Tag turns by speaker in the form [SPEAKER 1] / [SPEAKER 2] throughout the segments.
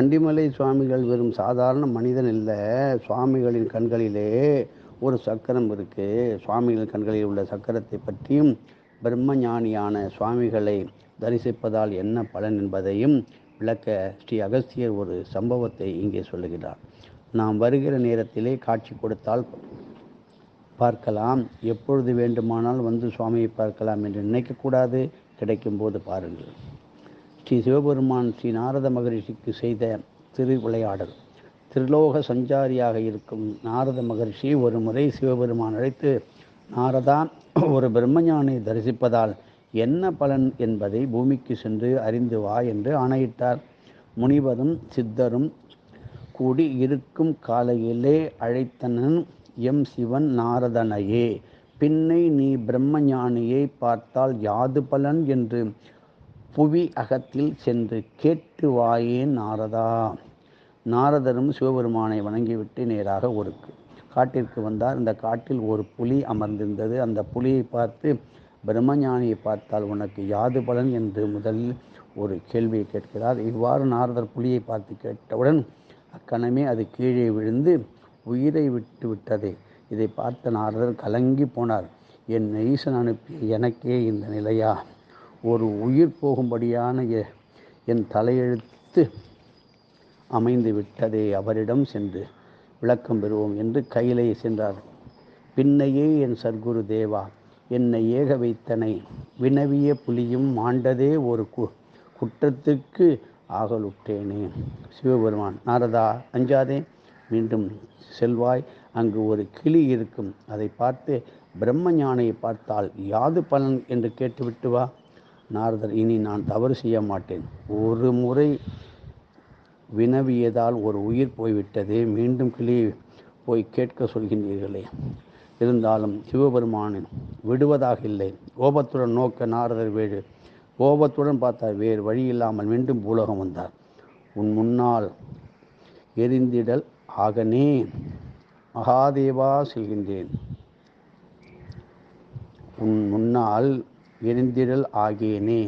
[SPEAKER 1] பண்டிமலை சுவாமிகள் வெறும் சாதாரண மனிதன் இல்லை. சுவாமிகளின் கண்களிலே ஒரு சக்கரம் இருக்கு. சுவாமிகளின் கண்களில் உள்ள சக்கரத்தை பற்றியும் பிரம்மஞானியான சுவாமிகளை தரிசிப்பதால் என்ன பலன் என்பதையும் விளக்க ஸ்ரீ அகஸ்தியர் ஒரு சம்பவத்தை இங்கே சொல்லுகிறார். நாம் வருகிற நேரத்திலே காட்சி கொடுத்தால் பார்க்கலாம். எப்பொழுது வேண்டுமானால் வந்து சுவாமியை பார்க்கலாம் என்று நினைக்கக்கூடாது. கிடைக்கும்போது பாருங்கள். ஸ்ரீ சிவபெருமான் ஸ்ரீ நாரத மகரிஷிக்கு செய்த திரு விளையாடல் திருலோக சஞ்சாரியாக இருக்கும் நாரத மகரிஷி ஒரு முறை சிவபெருமான் அழைத்து நாரதா ஒரு பிரம்மஞானை தரிசிப்பதால் என்ன பலன் என்பதை பூமிக்கு சென்று அறிந்து வா என்று ஆணையிட்டார். முனிவரும் சித்தரும் கூடி இருக்கும் காலையிலே அழைத்தனன் எம் சிவன் நாரதனையே பின்னை நீ பிரம்மஞானியை பார்த்தால் யாது பலன்? என்று புவி அகத்தில் சென்று கேட்டு வாயேன் நாரதா. நாரதரும் சிவபெருமானை வணங்கிவிட்டு நேராக ஒரு காட்டிற்கு வந்தார். இந்த காட்டில் ஒரு புலி அமர்ந்திருந்தது. அந்த புலியை பார்த்து பிரம்மஞானியை பார்த்தால் உனக்கு யாது பலன்? என்று முதலில் ஒரு கேள்வியை கேட்கிறார். இவ்வாறு நாரதர் புலியை பார்த்து கேட்டவுடன் அக்கணமே அது கீழே விழுந்து உயிரை விட்டு விட்டது. இதை பார்த்த நாரதர் கலங்கி போனார். என் ஈசன் அனுப்பிய எனக்கே இந்த நிலையா? ஒரு உயிர் போகும்படியான எ- என் தலையெழுத்து அமைந்து விட்டதே. அவரிடம் சென்று விளக்கம் பெறுவோம் என்று கையிலே சென்றார். பின்னையே என் சர்க்குரு தேவா என்னை ஏக வைத்தனை. வினவிய புலியும் மாண்டதே ஒரு கு குற்றத்துக்கு ஆகலுற்றேனே. சிவபெருமான் நாரதா அஞ்சாதே. மீண்டும் செல்வாய். அங்கு ஒரு கிளி இருக்கும். அதை பார்த்து பிரம்ம ஞானையை பார்த்தால் யாது பலன்? என்று கேட்டுவிட்டு வா. நாரதர் இனி நான் தவறு செய்ய மாட்டேன். ஒரு முறை வினவியதால் ஒரு உயிர் போய்விட்டது மீண்டும் கிளி போய் கேட்க சொல்கின்றீர்களே. இருந்தாலும் சிவபெருமானின் விடுவதாக இல்லை. கோபத்துடன் நோக்க நாரதர் வேறு கோபத்துடன் பார்த்தார் வேறு வழி இல்லாமல் மீண்டும் பூலோகம் வந்தார். உன் முன்னால் எரிந்திடல் ஆகனே மகாதேவா செல்கின்றேன். உன் முன்னால் எழுந்திரல் ஆகியனே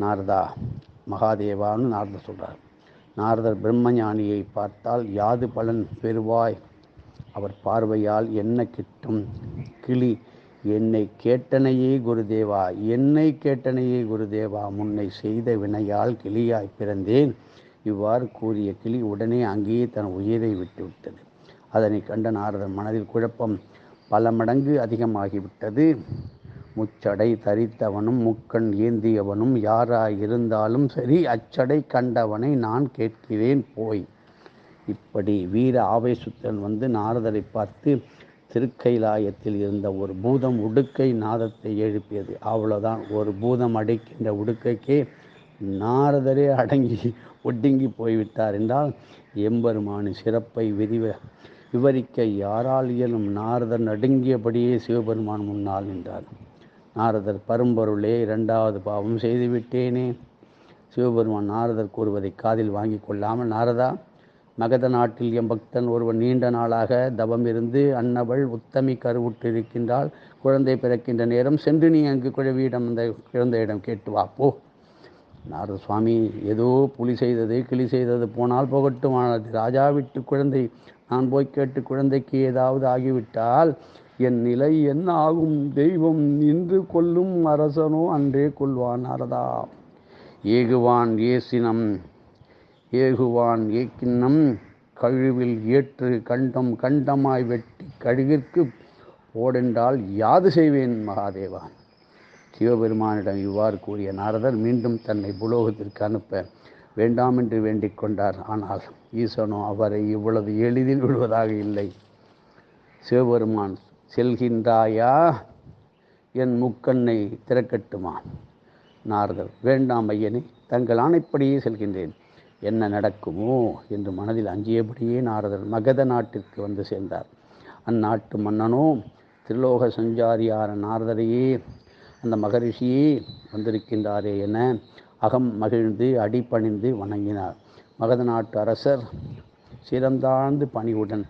[SPEAKER 1] நாரதா மகாதேவான்னு நாரதர் சொல்கிறார் நாரதர் பிரம்மஞானியை பார்த்தால் யாது பலன் பெறுவாய்? அவர் பார்வையால் என்ன கிட்டும்? கிளி என்னை கேட்டனையே குருதேவா என்னை கேட்டனையே குருதேவா முன்னை செய்த வினையால் கிளியாய் பிறந்தேன். இவ்வாறு கூறிய கிளி உடனே அங்கேயே தன் உயிரை விட்டுவிட்டது. அதனை கண்ட நாரதர் மனதில் குழப்பம் பல மடங்கு அதிகமாகிவிட்டது. முச்சடை தரித்தவனும் முக்கண் ஏந்தியவனும் யாராயிருந்தாலும் சரி அச்சடை கண்டவனை நான் கேட்கிறேன் போய். இப்படி வீர ஆவேசுத்தன் வந்து நாரதரை பார்த்து திருக்கைலாயத்தில் இருந்த ஒரு பூதம் உடுக்கை நாதத்தை எழுப்பியது. அவ்வளோதான் ஒரு பூதம் அடைக்கின்ற உடுக்கைக்கே நாரதரே அடங்கி ஒடுங்கி போய்விட்டார் என்றால் எம்பெருமானு சிறப்பை விரிவ விவரிக்க யாரால் இயலும் நாரதர் நடுங்கியபடியே சிவபெருமான் முன்னால் நின்றார் நாரதர் பரும்பொருளே இரண்டாவது பாவம் செய்துவிட்டேனே. சிவபெருமான் நாரதர் கூறுவதை காதில் வாங்கி கொள்ளாமல் நாரதா மகத நாட்டில் என் பக்தன் ஒருவன் நீண்ட நாளாக தவம் இருந்து அன்னவள் உத்தமி கருவுற்றிருக்கின்றால் குழந்தை பிறக்கின்ற நேரம் சென்று நீ அங்கு குழவியிடம் அந்த குழந்தையிடம் கேட்டு வா போ. நாரத சுவாமி ஏதோ புலி செய்தது கிளி செய்தது போனால் போகட்டும். ஆனால் ராஜா விட்டு குழந்தை நான் போய் கேட்டு குழந்தைக்கு ஏதாவது ஆகிவிட்டால் என் நிலை என்ன ஆகும் தெய்வம் நின்று கொல்லும் அரசனோ அன்றே கொள்வான் நாரதா ஏகுவான் ஏசினம் ஏகுவான் ஏக்கிண்ணம் கழுவில் ஏற்று கண்டம் கண்டமாய் வெட்டி கழுகிற்கு போடென்றால் யாது செய்வேன் மகாதேவா? சிவபெருமானிடம் இவ்வாறு கூறிய நாரதர் மீண்டும் தன்னை புலோகத்திற்கு அனுப்ப வேண்டாம் என்று வேண்டிக் கொண்டார். ஆனால் ஈசனோ அவரை இவ்வளவு எளிதில் விடுவதாக இல்லை. சிவபெருமான் செல்கின்றாயா? என் முக்கண்ணை திறக்கட்டுமா? நாரதர் வேண்டாம் ஐயனே தங்கள் ஆணைப்படியே செல்கின்றேன். என்ன நடக்குமோ? என்று மனதில் அஞ்சியபடியே நாரதர் மகத நாட்டிற்கு வந்து சேர்ந்தார். அந்நாட்டு மன்னனோ திருலோக சஞ்சாரியான நாரதரையே அந்த மகரிஷியே வந்திருக்கின்றாரே என அகம் மகிழ்ந்து அடிபணிந்து வணங்கினார். மகத நாட்டு அரசர் சிறந்தாழ்ந்து பணிவுடன்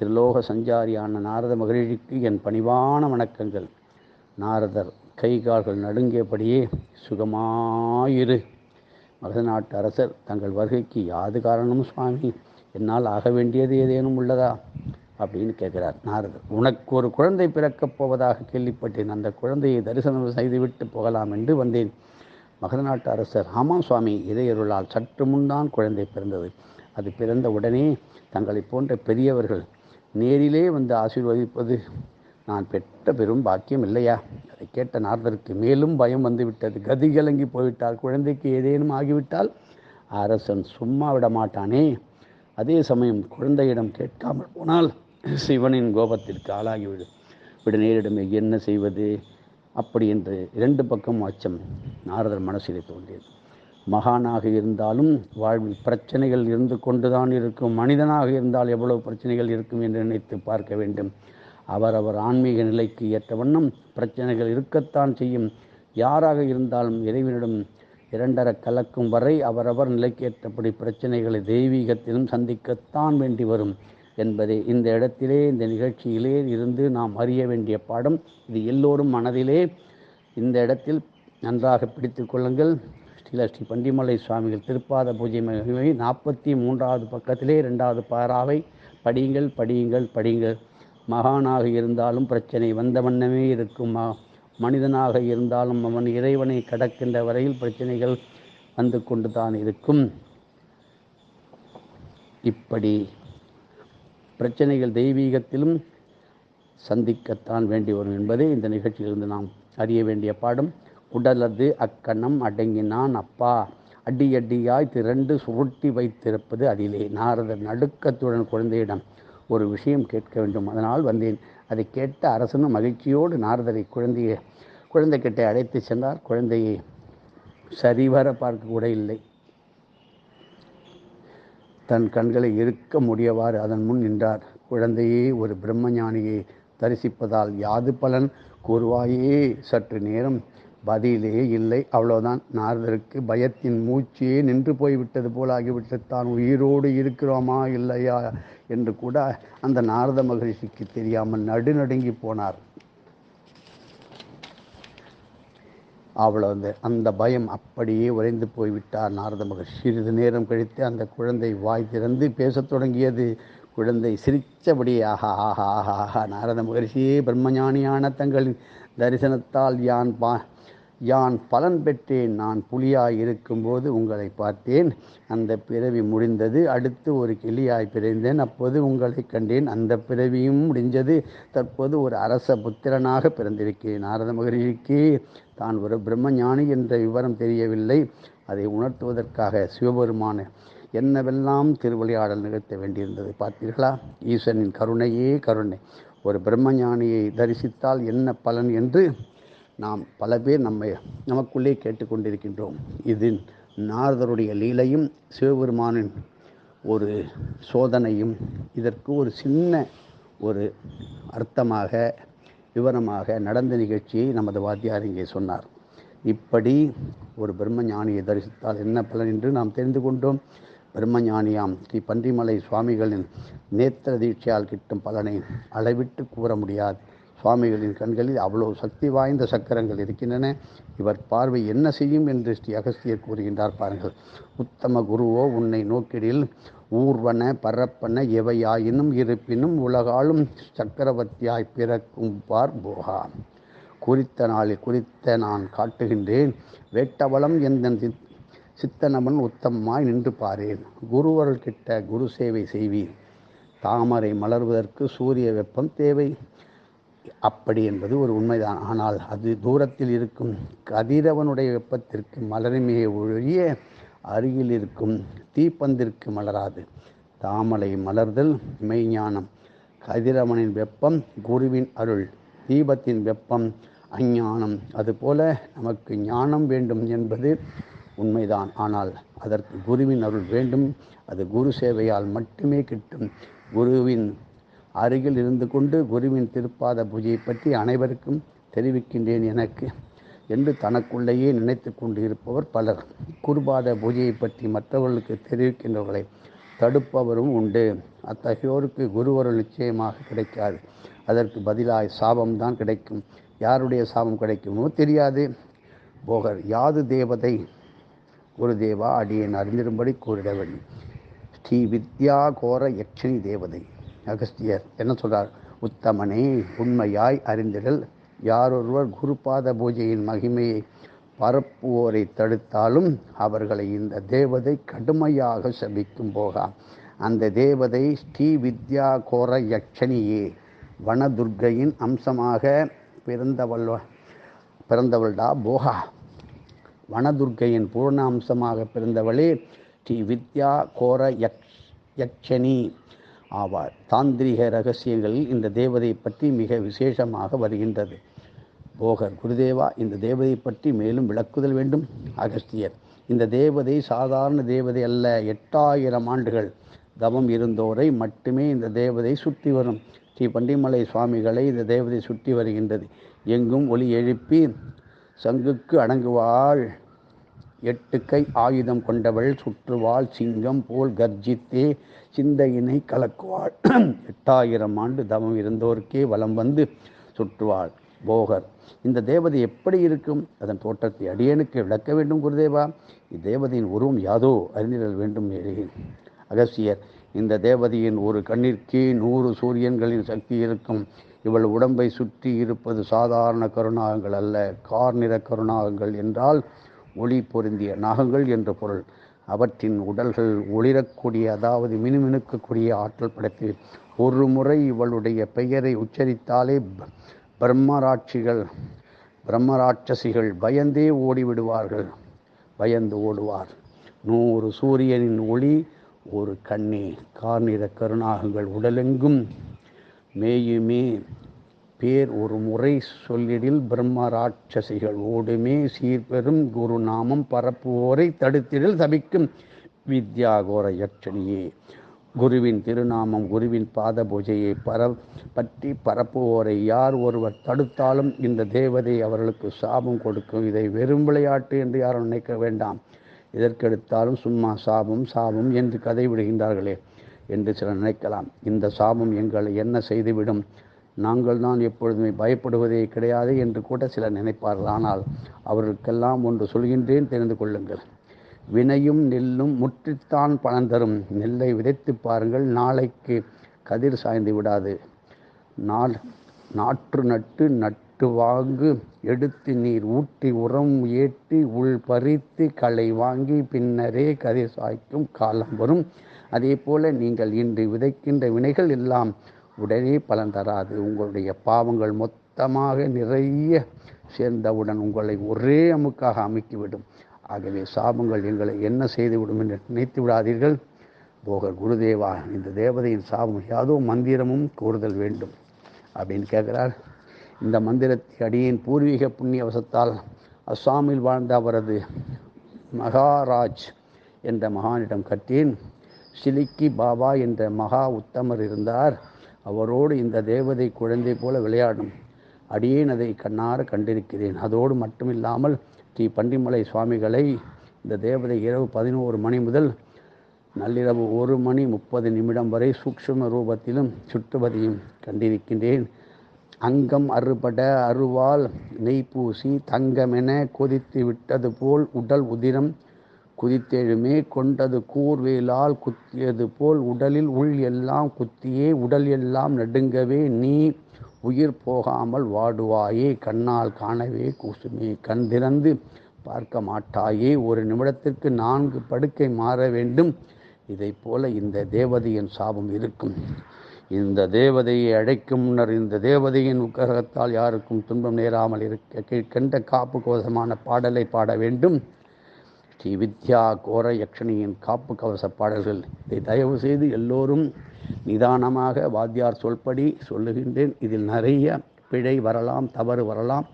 [SPEAKER 1] திருலோக சஞ்சாரியான நாரத மகிழ்ச்சிக்கு என் பணிவான வணக்கங்கள். நாரதர் கை கால்கள் நடுங்கியபடியே சுகமாயிரு. மகத நாட்டு அரசர் தங்கள் வருகைக்கு யாது காரணமும் சுவாமி? என்னால் ஆக வேண்டியது ஏதேனும் உள்ளதா? அப்படின்னு கேட்கிறார் நாரதர். உனக்கு ஒரு குழந்தை பிறக்கப் போவதாக கேள்விப்பட்டேன். அந்த குழந்தையை தரிசனம் செய்துவிட்டு போகலாம் என்று வந்தேன். மகத நாட்டு அரசர் ஆமாம் சுவாமி இதயருளால் சற்று முன்தான் குழந்தை பிறந்தது. அது பிறந்த உடனே தங்களை போன்ற பெரியவர்கள் நேரிலே வந்து ஆசீர்வதிப்பது நான் பெற்ற பெரும் பாக்கியம் இல்லையா? அதை கேட்ட நாரதருக்கு மேலும் பயம் வந்துவிட்டது. கதி கலங்கி போய்விட்டால் குழந்தைக்கு ஏதேனும் ஆகிவிட்டால் அரசன் சும்மா விட மாட்டானே அதே சமயம் குழந்தையிடம் கேட்காமல் போனால் சிவனின் கோபத்திற்கு ஆளாகிவிடும் விட நேரிடமே என்ன செய்வது? அப்படி என்று இரண்டு பக்கம் அச்சம் நாரதர் மனசிலே தோன்றியது. மகானாக இருந்தாலும் வாழ்வில் பிரச்சனைகள் இருந்து கொண்டுதான் இருக்கும். மனிதனாக இருந்தால் எவ்வளவு பிரச்சனைகள் இருக்கும் என்று நினைத்து பார்க்க வேண்டும். அவரவர் ஆன்மீக நிலைக்கு ஏற்ற வண்ணம் பிரச்சனைகள் இருக்கத்தான் செய்யும். யாராக இருந்தாலும் இறைவனிடம் இரண்டர கலக்கும் வரை அவரவர் நிலைக்கேற்றபடி பிரச்சனைகளை தெய்வீகத்திலும் சந்திக்கத்தான் வேண்டி வரும் என்பதை. இந்த இடத்திலே இந்த நிகழ்ச்சியிலே இருந்து நாம் அறிய வேண்டிய பாடம். இது எல்லோரும் மனதிலே இந்த இடத்தில் நன்றாக பிடித்து கொள்ளுங்கள். ஸ்ரீல ஸ்ரீ பண்டிமலை சுவாமிகள் திருப்பாத பூஜை மகிமை நாற்பத்தி மூன்றாவது பக்கத்திலே இரண்டாவது பாராவை படியுங்கள் படியுங்கள் படியுங்கள். மகானாக இருந்தாலும் பிரச்சனை வந்த வண்ணமே இருக்கும். மனிதனாக இருந்தாலும் அவன் இறைவனை கடக்கின்ற வரையில் பிரச்சனைகள் வந்து கொண்டு தான் இருக்கும். இப்படி பிரச்சனைகள் தெய்வீகத்திலும் சந்திக்கத்தான் வேண்டி வரும் என்பதே இந்த நிகழ்ச்சியிலிருந்து நாம் அறிய வேண்டிய பாடம். உடலது அக்கணம் அடங்கினான் அப்பா அடியடியாய் திரண்டு சுருட்டி வைத்திருப்பது அதிலே. நாரதர் நடுக்கத்துடன் குழந்தையிடம் ஒரு விஷயம் கேட்க வேண்டும். அதனால் வந்தேன். அதை கேட்ட அரசனும் மகிழ்ச்சியோடு நாரதரை குழந்தையை குழந்தைகிட்ட அழைத்து சென்றார். குழந்தையை சரிவர பார்க்க கூட இல்லை. தன் கண்களை இருக்க முடியவாறு அதன் முன் நின்றார். குழந்தையே ஒரு பிரம்மஞானியை தரிசிப்பதால் யாது பலன் கூறுவாயே? சற்று நேரம் பதிலே இல்லை. அவ்வளவுதான். நாரதருக்கு பயத்தின் மூச்சே நின்று போய்விட்டது போல் ஆகிவிட்டது. தான் உயிரோடு இருக்கிறோமா இல்லையா என்று கூட அந்த நாரத மகிழ்ச்சிக்கு தெரியாமல் நடுநடுங்கி போனார். அவ்வளவு அந்த அந்த பயம் அப்படியே உறைந்து போய்விட்டார். நாரத மகர் சிறிது நேரம் கழித்து அந்த குழந்தை வாய் திறந்து பேசத் தொடங்கியது. குழந்தை சிரித்தபடி ஆஹா ஆஹா ஆஹா ஆஹா நாரத மகர்ஷியே பிரம்மஞானியான தங்களின் தரிசனத்தால் யான் பா யான் பலன் பெற்றேன். நான் புலியாய் இருக்கும்போது உங்களை பார்த்தேன். அந்த பிறவி முடிந்தது. அடுத்து ஒரு கிளியாய் பிறந்தேன். அப்போது உங்களை கண்டேன். அந்த பிறவியும் முடிஞ்சது. தற்போது ஒரு அரச புத்திரனாக பிறந்திருக்கிறேன். நாரத மகரிஷிக்கு தான் ஒரு பிரம்மஞானி என்ற விவரம் தெரியவில்லை. அதை உணர்த்துவதற்காக சிவபெருமான என்னவெல்லாம் திருவிளையாடல் நிகழ்த்த வேண்டியிருந்தது பார்த்தீர்களா? ஈசனின் கருணையே கருணை. ஒரு பிரம்மஞானியை தரிசித்தால் என்ன பலன் என்று நாம் பல பேர் நம்மை நமக்குள்ளே கேட்டுக்கொண்டிருக்கின்றோம். இதில் நாரதருடைய லீலையும் சிவபெருமானின் ஒரு சோதனையும் இதற்கு ஒரு சின்ன ஒரு அர்த்தமாக விவரமாக நடந்த நிகழ்ச்சியை நமது வாத்தியார் இங்கே சொன்னார். இப்படி ஒரு பிரம்மஞானியை தரிசித்தால் என்ன பலன் என்று நாம் தெரிந்து கொண்டோம். பிரம்மஞானியாம். ஸ்ரீ பன்றிமலை சுவாமிகளின் நேத்திர தீட்சையால் கிட்டும் பலனை அளவிட்டு கூற முடியாது. சுவாமிகளின் கண்களில் அவ்வளோ சக்தி வாய்ந்த சக்கரங்கள் இருக்கின்றன. இவர் பார்வை என்ன செய்யும் என்று ஸ்ரீ அகஸ்தியர் கூறுகின்றார் பாருங்கள். உத்தம குருவோ உன்னை நோக்கிடில் ஊர்வன பரப்பன எவையாயினும் இருப்பினும் உலகாலும் சக்கரவர்த்தியாய் பிறக்கும் பார் போகா. குறித்த நாளில் குறித்த நான் காட்டுகின்றேன். வேட்டவளம் எந்த சித்தனவன் உத்தமமாய் நின்று பாரேன் குருவர்கள் கிட்ட குரு சேவை செய்வீர். தாமரை மலர்வதற்கு சூரிய வெப்பம் தேவை. அப்படி என்பது ஒரு உண்மைதான். ஆனால் அது தூரத்தில் இருக்கும். கதிரவனுடைய வெப்பத்திற்கு மலருமே ஒழிய அருகில் இருக்கும். தீப்பந்திற்கு மலராது. தாமரை மலர்தல் மெய்ஞானம். கதிரவனின் வெப்பம் குருவின் அருள். தீபத்தின் வெப்பம் அஞ்ஞானம். அதுபோல நமக்கு ஞானம் வேண்டும் என்பது உண்மைதான். ஆனால் அதற்கு குருவின் அருள் வேண்டும். அது குரு சேவையால் மட்டுமே கிட்டும். குருவின் அருகில் இருந்து கொண்டு குருவின் திருப்பாத பூஜையை பற்றி அனைவருக்கும் தெரிவிக்கின்றேன் எனக்கு என்று தனக்குள்ளேயே நினைத்து கொண்டு இருப்பவர் பலர். குருபாத பூஜையை பற்றி மற்றவர்களுக்கு தெரிவிக்கின்றவர்களை தடுப்பவரும் உண்டு. அத்தகையோருக்கு குருவருள் நிச்சயமாக கிடைக்காது. அதற்கு பதிலாய் சாபம்தான் கிடைக்கும். யாருடைய சாபம் கிடைக்குமோ தெரியாது. போகர் யாது தேவதை குருதேவா அடியேன் அறிந்திரும்படி வேண்டும் ஸ்ரீ வித்யா கோர யக்ஷினி தேவதை. அகஸ்தியர் என்ன சொல்கிறார் உத்தமனே உண்மையாய் அறிந்திடல். யாரொருவர் குருபாத பூஜையின் மகிமையை பரப்புவோரை தடுத்தாலும் அவர்களை இந்த தேவதை கடுமையாக சபிக்கும் போகா. அந்த தேவதை ஸ்ரீ வித்யா கோர யக்ஷனியே வனதுர்கையின் அம்சமாக பிறந்தவள் பிறந்தவள்டா போகா. வனதுர்க்கையின் பூர்ணாம்சமாக பிறந்தவளே ஸ்ரீ வித்யா கோர யக்ஷ் யக்ஷனி ஆவார். தாந்திரிக ரகசியங்களில் இந்த தேவதை பற்றி மிக விசேஷமாக வருகின்றது. போகர் குருதேவா இந்த தேவதை பற்றி மேலும் விளக்குதல் வேண்டும். அகஸ்தியர் இந்த தேவதை சாதாரண தேவதை அல்ல. எட்டாயிரம் ஆண்டுகள் தவம் இருந்தோரை மட்டுமே இந்த தேவதை சுற்றி வரும். ஸ்ரீ பண்டிமலை சுவாமிகளை இந்த தேவதை சுற்றி வருகின்றது. எங்கும் ஒலி எழுப்பி சங்குக்கு அடங்குவாள். எட்டு கை ஆயுதம் கொண்டவள் சுற்றுவாள் சிங்கம் போல் கர்ஜித்தே சிந்தையினை கலக்குவாள். எட்டாயிரம் ஆண்டு தவம் இருந்தோருக்கே வலம் வந்து சுற்றுவாள் போகர். இந்த தேவதை எப்படி இருக்கும்? அதன் தோற்றத்தை அடியனுக்கு விளக்க வேண்டும் குருதேவா. இத்தேவதையின் உருவம் யாதோ அறிந்திடல் வேண்டும் எழுகிறேன் அகசியர் இந்த தேவதையின் ஒரு கண்ணிற்கே நூறு சூரியன்களின் சக்தி இருக்கும். இவள் உடம்பை சுற்றி இருப்பது சாதாரண கருணாகங்கள் அல்ல. கார் நிற கருணாகங்கள் என்றால் ஒளி பொருந்திய நாகங்கள் என்று பொருள். அவற்றின் உடல்கள் ஒளிரக்கூடிய அதாவது மினுமினுக்கக்கூடிய ஆற்றல் படைத்து ஒரு முறை இவளுடைய பெயரை உச்சரித்தாலே பிரம்மராட்சிகள் பிரம்மராட்சசிகள் பயந்தே ஓடிவிடுவார்கள். பயந்து ஓடுவார். நூறு சூரியனின் ஒளி ஒரு கண்ணே. கார்நிற கருணாகங்கள் உடலெங்கும் மேயுமே. பேர் ஒரு முறை சொல்லிடில் பிரம்மராட்சசிகள் ஓடுமே சீர்பெரும் குருநாமம் பரப்புவோரை தடுத்திடில் தபிக்கும் வித்யாகோர யட்சணியே. குருவின் திருநாமம் குருவின் பாத பூஜையை பர பற்றி பரப்புவோரை யார் ஒருவர் தடுத்தாலும் இந்த தேவதை அவர்களுக்கு சாபம் கொடுக்கும். இதை வெறும் விளையாட்டு என்று யாரும் நினைக்க வேண்டாம். இதற்கெடுத்தாலும் சும்மா சாபம் சாபம் என்று கதை விடுகின்றார்களே என்று சிலர் நினைக்கலாம். இந்த சாபம் எங்களை என்ன செய்துவிடும்? நாங்கள் தான் எப்பொழுதுமே பயப்படுவதே கிடையாது என்று கூட சிலர் நினைப்பார்கள். ஆனால் அவர்களுக்கெல்லாம் ஒன்று சொல்கின்றேன் தெரிந்து கொள்ளுங்கள். வினையும் நெல்லும் முற்றித்தான் பணம் தரும். நெல்லை விதைத்து பாருங்கள் நாளைக்கு கதிர் சாய்ந்து விடாது. நாள் நாற்று நட்டு நட்டு வாங்கு எடுத்து நீர் ஊற்றி உரம் ஏற்றி உள் பறித்து களை வாங்கி பின்னரே கதிர் சாய்க்கும் காலம் வரும். அதே போல நீங்கள் இன்று விதைக்கின்ற வினைகள் எல்லாம் உடனே பலன் தராது. உங்களுடைய பாவங்கள் மொத்தமாக நிறைய சேர்ந்தவுடன் உங்களை ஒரே அமுக்காக அமைக்கிவிடும் ஆகவே சாபங்கள் எங்களை என்ன செய்துவிடும் என்று நினைத்து விடாதீர்கள். போகர் குருதேவா இந்த தேவதையின் சாபம் யாதோ மந்திரமும் கூறுதல் வேண்டும் அப்படின்னு கேட்கிறார். இந்த மந்திரத்தை அடியின் பூர்வீக புண்ணியவசத்தால் அஸ்ஸாமில் வாழ்ந்த அவரது மகாராஜ் என்ற மகானிடம் கட்டேன் சிலிக்கி பாபா என்ற மகா உத்தமர் இருந்தார். அவரோடு இந்த தேவதை குழந்தை போல விளையாடும். அடியேன் அதை கண்ணார கண்டிருக்கிறேன். அதோடு மட்டுமில்லாமல் ஸ்ரீ பண்டிமலை சுவாமிகளை இந்த தேவதை இரவு பதினோரு மணி முதல் நள்ளிரவு ஒரு மணி முப்பது நிமிடம் வரை சூக்ஷ்ம ரூபத்திலும் சுற்றுவதையும் கண்டிருக்கின்றேன். அங்கம் அறுபட அருவால் நெய் பூசி தங்கமென கொதித்து விட்டது போல் உடல் உதிரம் குதித்தெழுமே கொண்டது கூர்வேலால் குத்தியது போல் உடலில் உள் எல்லாம் குத்தியே உடல் எல்லாம் நடுங்கவே நீ உயிர் போகாமல் வாடுவாயே. கண்ணால் காணவே கூசுமே. கண் திறந்து பார்க்க மாட்டாயே. ஒரு நிமிடத்திற்கு நான்கு படுக்கை மாற வேண்டும். இதைப் போல இந்த தேவதையின் சாபம் இருக்கும். இந்த தேவதையை அழைக்கும் முன்னர் இந்த தேவதையின் உக்கரகத்தால் யாருக்கும் துன்பம் நேராமல் இருக்க கீழ்கண்ட காப்பு கோசமான பாடலை பாட வேண்டும். ஸ்ரீ வித்யா கோர யக்ஷணியின் காப்பு கவச பாடல்கள். இதை தயவு செய்து எல்லோரும் நிதானமாக வாத்தியார் சொல்படி சொல்லுகின்றேன். இதில் நிறைய பிழை வரலாம் தவறு வரலாம்.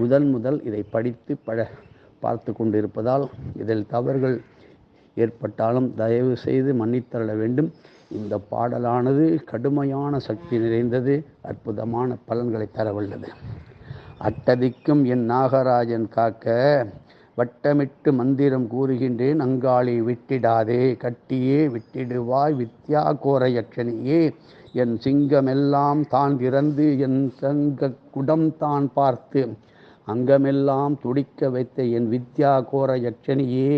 [SPEAKER 1] முதல் முதல் இதை படித்து பழ பார்த்து கொண்டிருப்பதால் இதில் தவறுகள் ஏற்பட்டாலும் தயவு செய்து மன்னித்தருள வேண்டும். இந்த பாடலானது கடுமையான சக்தி நிறைந்தது அற்புதமான பலன்களை தரவல்லது அட்டதிக்கும் என் நாகராஜன் காக்க வட்டமிட்டு மந்திரம் கூறுகின்றேன் அங்காளி விட்டிடாதே கட்டியே விட்டிடுவாய் வித்யா கோர யக்ஷனியே என் சிங்கமெல்லாம் தான் திறந்து என் சங்க குடம் தான் பார்த்து அங்கமெல்லாம் துடிக்க வைத்த என் வித்யா கோர யக்ஷனியே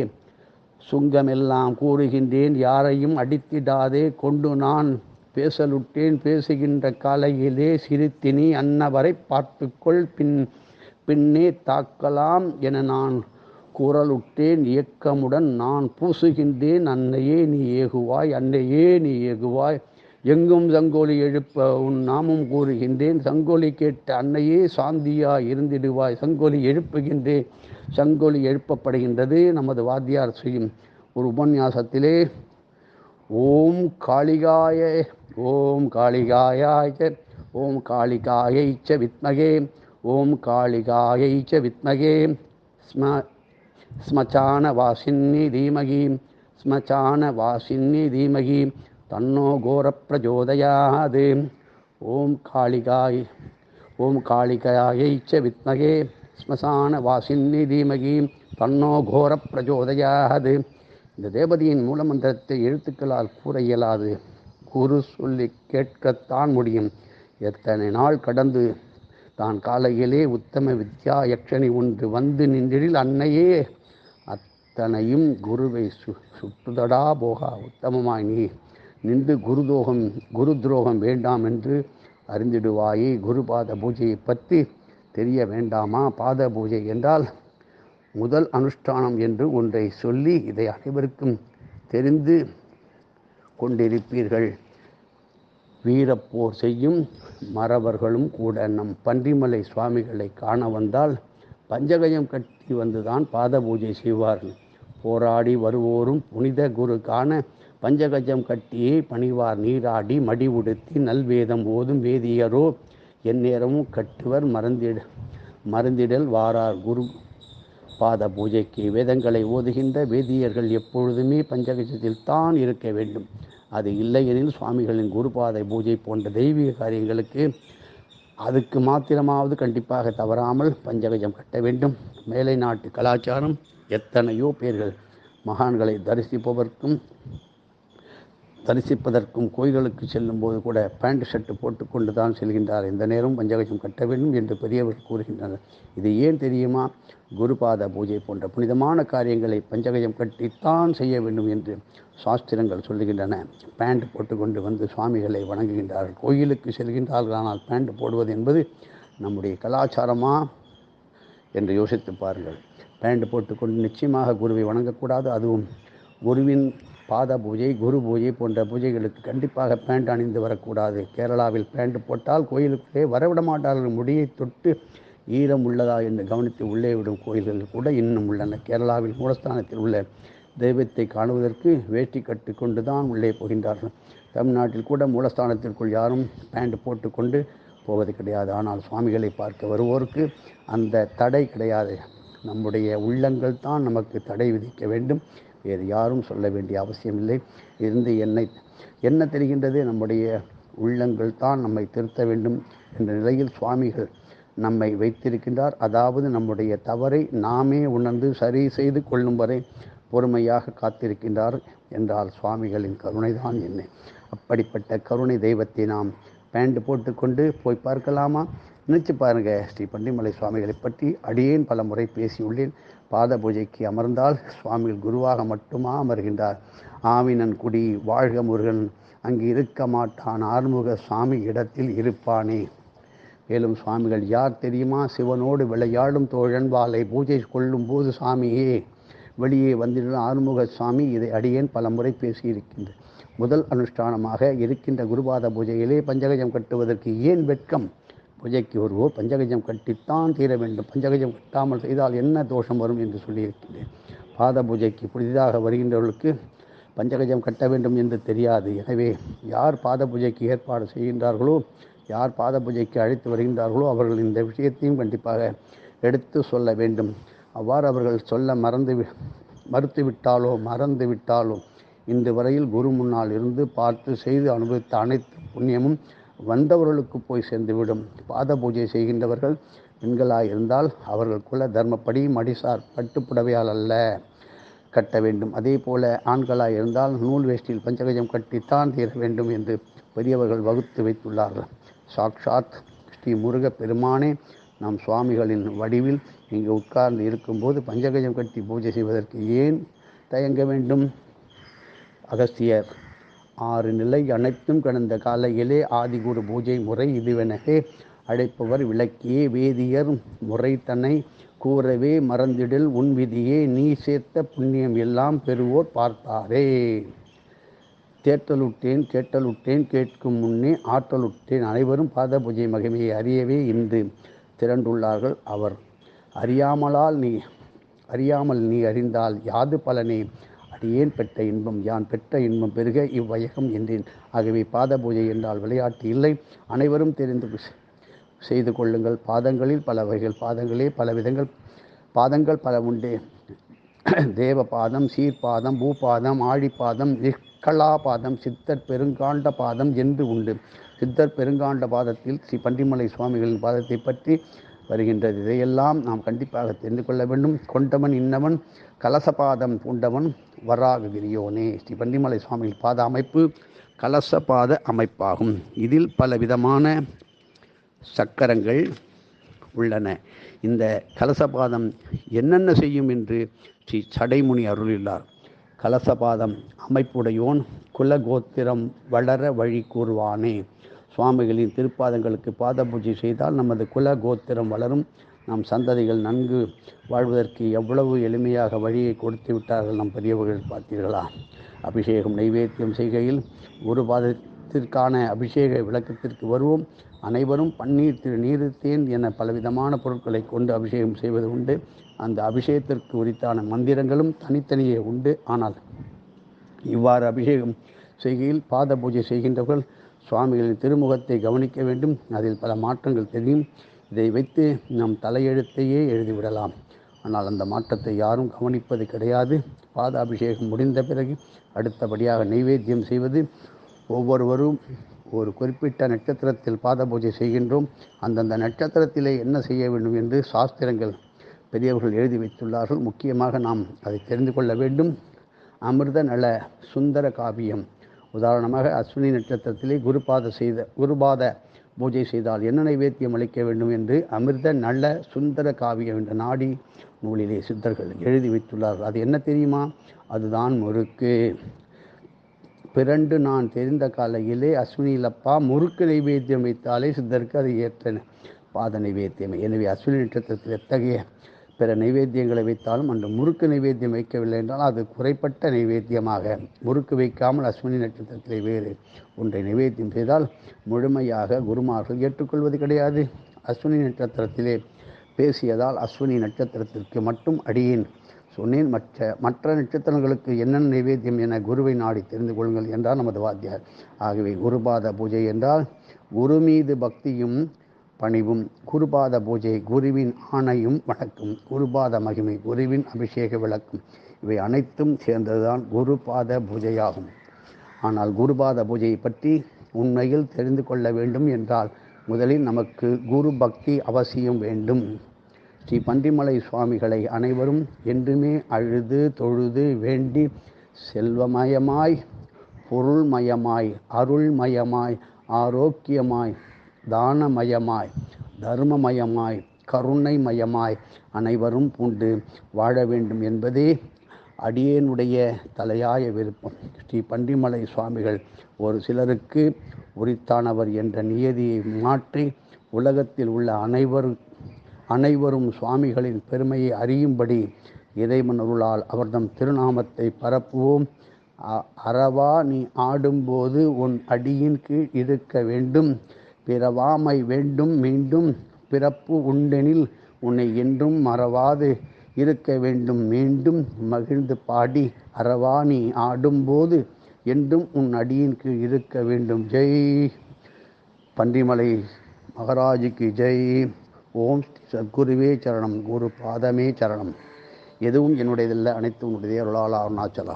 [SPEAKER 1] சுங்கமெல்லாம் கூறுகின்றேன் யாரையும் அடித்திடாதே கொண்டு நான் பேசலுட்டேன் பேசுகின்ற காலையிலே சிரித்தினி அன்னவரை பார்த்துக்கொள் பின் பின்னே தாக்கலாம் என நான் குரலுட்டேன் இயக்கமுடன் நான் பூசுகின்றேன். அன்னையே நீ ஏகுவாய் அன்னையே நீ ஏகுவாய். எங்கும் சங்கோலி எழுப்ப உன் நாமும் கூறுகின்றேன். சங்கோலி கேட்ட அன்னையே சாந்தியா இருந்திடுவாய். சங்கோலி எழுப்புகின்றேன். சங்கோலி எழுப்பப்படுகின்றது நமது வாத்தியார் செய்யும் ஒரு உபன்யாசத்திலே. ஓம் காளிகாய ஓம் காளிகாயாய ஓம் காளிகாயை ச வித்மகே ஓம் காளிகாயை ச வித்மகே. ஸ்ம ஸ்மச்சான வாசின்னி தீமகி ஸ்மச்சான வாசின்னி தீமகி தன்னோ கோர பிரஜோதயாது ஓம் காளிகாய் ஓம் காளிகாயை ச வித்மகே ஸ்மசான வாசின்னி தீமகி தன்னோ கோர பிரஜோதயாது இந்த தேவதையின் மூலமந்திரத்தை எழுத்துக்களால் கூற இயலாது. குரு சொல்லி கேட்கத்தான் முடியும். எத்தனை நாள் கடந்து தான் காலையிலே உத்தம வித்யா யக்ஷனி ஒன்று வந்து நின்றில் அன்னையே தனையும் குருவை சு சுட்டுதடா போகா உத்தமமாய் நீ. நின்று குருதோகம் குரு துரோகம் வேண்டாம் என்று அறிந்திடுவாயே குருபாத பூஜையை பற்றி தெரிய வேண்டாமா? பாத பூஜை என்றால் முதல் அனுஷ்டானம் என்று ஒன்றை சொல்லி இதை அனைவருக்கும் தெரிந்து கொண்டிருப்பீர்கள். வீரப்போர் செய்யும் மறவர்களும் கூட நம் பன்றிமலை சுவாமிகளை காண வந்தால் பஞ்சகயம் கட்டி வந்துதான் பாத பூஜை செய்வார்கள். போராடி வருவோரும் புனித குரு காண பஞ்சகஜம் கட்டியே பணிவார் நீராடி மடி உடுத்தி நல்வேதம் ஓதும் வேதியரோ. எந்நேரமும் கட்டுவர் மறந்திட மறந்திடல் வாரார் குரு. பாத பூஜைக்கு வேதங்களை ஓதுகின்ற வேதியர்கள் எப்பொழுதுமே பஞ்சகஜத்தில் தான் இருக்க வேண்டும். அது இல்லையெனில் சுவாமிகளின் குருபாதை பூஜை போன்ற தெய்வீக காரியங்களுக்கு அதுக்கு மாத்திரமாவது கண்டிப்பாக தவறாமல் பஞ்சகஜம் கட்ட வேண்டும். மேலை நாட்டு கலாச்சாரம் எத்தனையோ பேர்கள் மகான்களை தரிசிப்பதற்கும் தரிசிப்பதற்கும் கோயில்களுக்கு செல்லும்போது கூட பேண்ட் ஷர்ட் போட்டுக்கொண்டு தான் செல்கின்றார். இந்த நேரம் பஞ்சகஜம் கட்ட வேண்டும் என்று பெரியவர்கள் கூறுகின்றனர். இது ஏன் தெரியுமா? குருபாத பூஜை போன்ற புனிதமான காரியங்களை பஞ்சகஜம் கட்டித்தான் செய்ய வேண்டும் என்று சாஸ்திரங்கள் சொல்லுகின்றன. பேண்ட் போட்டுக்கொண்டு வந்து சுவாமிகளை வணங்குகின்றார்கள். கோயிலுக்கு செல்கின்றார்கள். ஆனால் பேண்ட் போடுவது என்பது நம்முடைய கலாச்சாரமா? என்று யோசித்து பாருங்கள். பேண்ட் போட்டுக்கொண்டு நிச்சயமாக குருவை வணங்கக்கூடாது. அதுவும் குருவின் பாத பூஜை குரு பூஜை போன்ற பூஜைகளுக்கு கண்டிப்பாக பேண்ட் அணிந்து வரக்கூடாது. கேரளாவில் பேண்ட் போட்டால் கோயிலுக்குள்ளே வரவிட மாட்டார்கள் முடியை தொட்டு ஈரம் உள்ளதா என்று கவனித்து உள்ளே விடும் கோயில்கள் கூட இன்னும் உள்ளன. கேரளாவில் மூலஸ்தானத்தில் உள்ள தெய்வத்தை காணுவதற்கு வேட்டி கட்டி கொண்டு தான் உள்ளே போகின்றார்கள். தமிழ்நாட்டில் கூட மூலஸ்தானத்திற்குள் யாரும் பேண்ட் போட்டுக்கொண்டு போவது கிடையாது. ஆனால் சுவாமிகளை பார்க்க வருவோருக்கு அந்த தடை கிடையாது. நம்முடைய உள்ளங்கள் தான் நமக்கு தடை விதிக்க வேண்டும். வேறு யாரும் சொல்ல வேண்டிய அவசியமில்லை. இருந்து என்னை என்ன தெரிகின்றது? நம்முடைய உள்ளங்கள் தான் நம்மை திருத்த வேண்டும் என்ற நிலையில் சுவாமிகள் நம்மை வைத்திருக்கின்றார். அதாவது நம்முடைய தவறை நாமே உணர்ந்து சரி செய்து கொள்ளும் வரை பொறுமையாக காத்திருக்கின்றார் என்றால் சுவாமிகளின் கருணைதான் என்ன? அப்படிப்பட்ட கருணை தெய்வத்தை நாம் பேண்ட் போட்டுக்கொண்டு போய் பார்க்கலாமா? நினைச்சு பாருங்க ஸ்ரீ பண்டிமலை சுவாமிகளை பற்றி அடியேன் பல முறை பேசியுள்ளேன் பாத பூஜைக்கு அமர்ந்தால் சுவாமிகள் குருவாக மட்டுமா அமர்கின்றார்? ஆவினன் குடி வாழ்க முருகன் அங்கு இருக்க மாட்டான் ஆறுமுக சுவாமி இடத்தில் இருப்பானே. மேலும் சுவாமிகள் யார் தெரியுமா? சிவனோடு விளையாடும் தோழன் வாளை பூஜை கொள்ளும் போது சாமியே வெளியே வந்திருந்த ஆறுமுக சுவாமி இதை அடியேன் பல முறை பேசியிருக்கின்றது முதல் அனுஷ்டானமாக இருக்கின்ற குருபாத பூஜையிலே பஞ்சகஜம் கட்டுவதற்கு ஏன் வெட்கம்? பூஜைக்கு ஒருவோ பஞ்சகஜம் கட்டித்தான் தீர வேண்டும். பஞ்சகஜம் கட்டாமல் செய்தால் என்ன தோஷம் வரும் என்று சொல்லியிருக்கின்றேன். பாத பூஜைக்கு புதிதாக வருகின்றவர்களுக்கு பஞ்சகஜம் கட்ட வேண்டும் என்று தெரியாது. எனவே யார் பாத பூஜைக்கு ஏற்பாடு செய்கின்றார்களோ யார் பாத பூஜைக்கு அழைத்து வருகின்றார்களோ அவர்கள் இந்த விஷயத்தையும் கண்டிப்பாக எடுத்து சொல்ல வேண்டும். அவ்வாறு அவர்கள் சொல்ல மறந்து வி- மறுத்து விட்டாலோ மறந்து விட்டாலோ இன்று வரையில் குரு முன்னால் இருந்து பார்த்து செய்து அனுபவித்த அனைத்து புண்ணியமும் வந்தவர்களுக்கு போய் சேர்ந்துவிடும். பாத பூஜை செய்கின்றவர்கள் பெண்களாக இருந்தால் அவர்கள் குல தர்மப்படி மடிசார் பட்டுப்புடவையால் அல்ல கட்ட வேண்டும். அதே போல ஆண்களாக இருந்தால் நூல் வேஷ்டியில் பஞ்சகஜம் கட்டித்தான் தீர வேண்டும் என்று பெரியவர்கள் வகுத்து வைத்துள்ளார்கள். சாக்ஷாத் ஸ்ரீ முருக பெருமானே நம் சுவாமிகளின் வடிவில் இங்கு உட்கார்ந்து இருக்கும்போது பஞ்சகஜம் கட்டி பூஜை செய்வதற்கு ஏன் தயங்க வேண்டும்? அகஸ்தியர் ஆறு நிலை அனைத்தும் கடந்த காலையிலே ஆதிகுரு பூஜை முறை இதுவெனவே அழைப்பவர் விளக்கியே வேதியர் முறை தன்னை கூறவே மறந்திடில் உன் விதியே நீ சேர்த்த புண்ணியம் எல்லாம் பெறுவோர் பார்த்தாரே. தேற்றலுட்டேன் கேட்டலுட்டேன் கேட்கும் முன்னே ஆற்றலுட்டேன் அனைவரும் பாத பூஜை மகிமையை அறியவே இன்று திரண்டுள்ளார்கள் அவர். அறியாமலால் நீ அறியாமல் நீ அறிந்தால் யாது பலனே? அடியேன் பெற்ற இன்பம் யான் பெற்ற இன்பம் பெருக இவ்வையகம் என்றேன். ஆகவே பாத பூஜை என்றால் விளையாட்டு இல்லை. அனைவரும் தெரிந்து செய்து கொள்ளுங்கள். பாதங்களில் பல வகைகள் பாதங்களே பல விதங்கள். பாதங்கள் பல உண்டு. தேவ பாதம் சீர்பாதம் பூபாதம் ஆழிப்பாதம் நிஷ்கலாபாதம் சித்தர் பெருங்காண்ட பாதம் என்று உண்டு. சித்தர் பெருங்காண்ட பாதத்தில் ஸ்ரீ பன்றிமலை சுவாமிகளின் பாதத்தை பற்றி வருகின்றது. இதையெல்லாம் நாம் கண்டிப்பாக தெரிந்து கொள்ள வேண்டும். கொண்டவன் இன்னவன் கலசபாதம் பூண்டவன் வராக கிரியோனே ஸ்ரீ பன்றிமலை சுவாமிகள் பாத அமைப்பு கலசபாத அமைப்பாகும். இதில் பல விதமான சக்கரங்கள் உள்ளன. இந்த கலசபாதம் என்னென்ன செய்யும் என்று ஸ்ரீ சடைமுனி அருளில்லார் கலசபாதம் அமைப்புடையோன் குலகோத்திரம் வளர வழி கூறுவானே. சுவாமிகளின் திருப்பாதங்களுக்கு பாத பூஜை செய்தால் நமது குல கோத்திரம் வளரும். நம் சந்ததிகள் நன்கு வாழ்வதற்கு எவ்வளவு எளிமையாக வழியை கொடுத்து விட்டார்கள் நம் பெரியவர்கள் பார்த்தீர்களா? அபிஷேகம் நைவேத்தியம் செய்கையில் ஒரு பாதத்திற்கான அபிஷேக விளக்கத்திற்கு வருவோம். அனைவரும் பன்னீர் திரு நீருத்தேன் என பலவிதமான பொருட்களை கொண்டு அபிஷேகம் செய்வது உண்டு. அந்த அபிஷேகத்திற்கு உரித்தான மந்திரங்களும் தனித்தனியே உண்டு. ஆனால் இவ்வாறு அபிஷேகம் செய்கையில் பாத பூஜை செய்கின்றவர்கள் சுவாமிகளின் திருமுகத்தை கவனிக்க வேண்டும். அதில் பல மாற்றங்கள் தெரியும். இதை வைத்து நம் தலையெழுத்தையே எழுதிவிடலாம். ஆனால் அந்த மாற்றத்தை யாரும் கவனிப்பது கிடையாது. பாதாபிஷேகம் முடிந்த பிறகு அடுத்தபடியாக நைவேத்தியம் செய்வது. ஒவ்வொருவரும் ஒரு குறிப்பிட்ட நட்சத்திரத்தில் பாத பூஜை செய்கின்றோம். அந்தந்த நட்சத்திரத்திலே என்ன செய்ய வேண்டும் என்று சாஸ்திரங்கள் பெரியவர்கள் எழுதி வைத்துள்ளார்கள். முக்கியமாக நாம் அதை தெரிந்து கொள்ள வேண்டும். அமிர்த நல சுந்தர காவியம் உதாரணமாக அஸ்வினி நட்சத்திரத்திலே குருபாத செய்த குருபாத பூஜை செய்தால் என்ன நைவேத்தியம் அளிக்க வேண்டும் என்று அமிர்த நல்ல சுந்தர காவியம் என்ற நாடி நூலிலே சித்தர்கள் எழுதி வைத்துள்ளார்கள். அது என்ன தெரியுமா? அதுதான் முறுக்கு. பிறண்டு நான் தெரிந்த காலையிலே அஸ்வினியிலப்பா முறுக்கு நைவேத்தியம் வைத்தாலே சித்தருக்கு அது ஏற்ற பாத நைவேத்தியம். எனவே அஸ்வினி நட்சத்திரத்தில் எத்தகைய பிற நைவேத்தியங்களை வைத்தாலும் அந்த முறுக்கு நைவேத்தியம் வைக்கவில்லை என்றால் அது குறைப்பட்ட நைவேத்தியமாக. முறுக்கு வைக்காமல் அஸ்வினி நட்சத்திரத்திலே வேறு ஒன்றை நைவேத்தியம் செய்தால் முழுமையாக குருமார்கள் ஏற்றுக்கொள்வது கிடையாது. அஸ்வினி நட்சத்திரத்திலே பேசியதால் அஸ்வினி நட்சத்திரத்திற்கு மட்டும் அடியேன். சொன்னேன் மற்ற மற்ற நட்சத்திரங்களுக்கு என்னென்ன நைவேத்தியம் என குருவை நாடி தெரிந்து கொள்ளுங்கள் என்றார் நமது வாத்தியார். ஆகவே குருபாத பூஜை என்றால் குரு மீது பக்தியும் பணிவும் குருபாத பூஜை குருவின் ஆணையும் வணக்கம் குருபாத மகிமை குருவின் அபிஷேக விளக்கும் இவை அனைத்தும் சேர்ந்ததுதான் குருபாத பூஜையாகும். ஆனால் குருபாத பூஜையை பற்றி உண்மையில் தெரிந்து கொள்ள வேண்டும் என்றால் முதலில் நமக்கு குரு பக்தி அவசியம் வேண்டும். ஸ்ரீ பன்றிமலை சுவாமிகளை அனைவரும் என்றுமே அழுது தொழுது வேண்டி செல்வமயமாய் பொருள்மயமாய் அருள்மயமாய் ஆரோக்கியமாய் தானமயமாய் தர்மமயமாய் கருணைமயமாய் அனைவரும் பூண்டு வாழ வேண்டும் என்பதே அடியேனுடைய தலையாய விருப்பம். ஸ்ரீ பன்றிமலை சுவாமிகள் ஒரு சிலருக்கு உரித்தானவர் என்ற நியதியை மாற்றி உலகத்தில் உள்ள அனைவரும் அனைவரும் சுவாமிகளின் பெருமையை அறியும்படி இறைவன் அருளால் அவர்தம் திருநாமத்தை பரப்புவோம். அறவா நீ ஆடும்போது உன் அடியின் கீழ் இருக்க வேண்டும். பிறவாமை வேண்டும் மீண்டும் பிறப்பு உண்டெனில் உன்னை என்றும் மறவாது. இருக்க வேண்டும் மீண்டும் மகிழ்ந்து பாடி அரவாணி ஆடும்போது என்றும் உன் அடியின் கீழ் இருக்க வேண்டும். ஜெய். பன்றிமலை மகராஜுக்கு ஜெய். ஓம் சத்குருவே சரணம். குரு பாதமே சரணம். எதுவும் என்னுடையதில்லை அனைத்தும் உன்னுடைய அருளாளா அருணாச்சலா.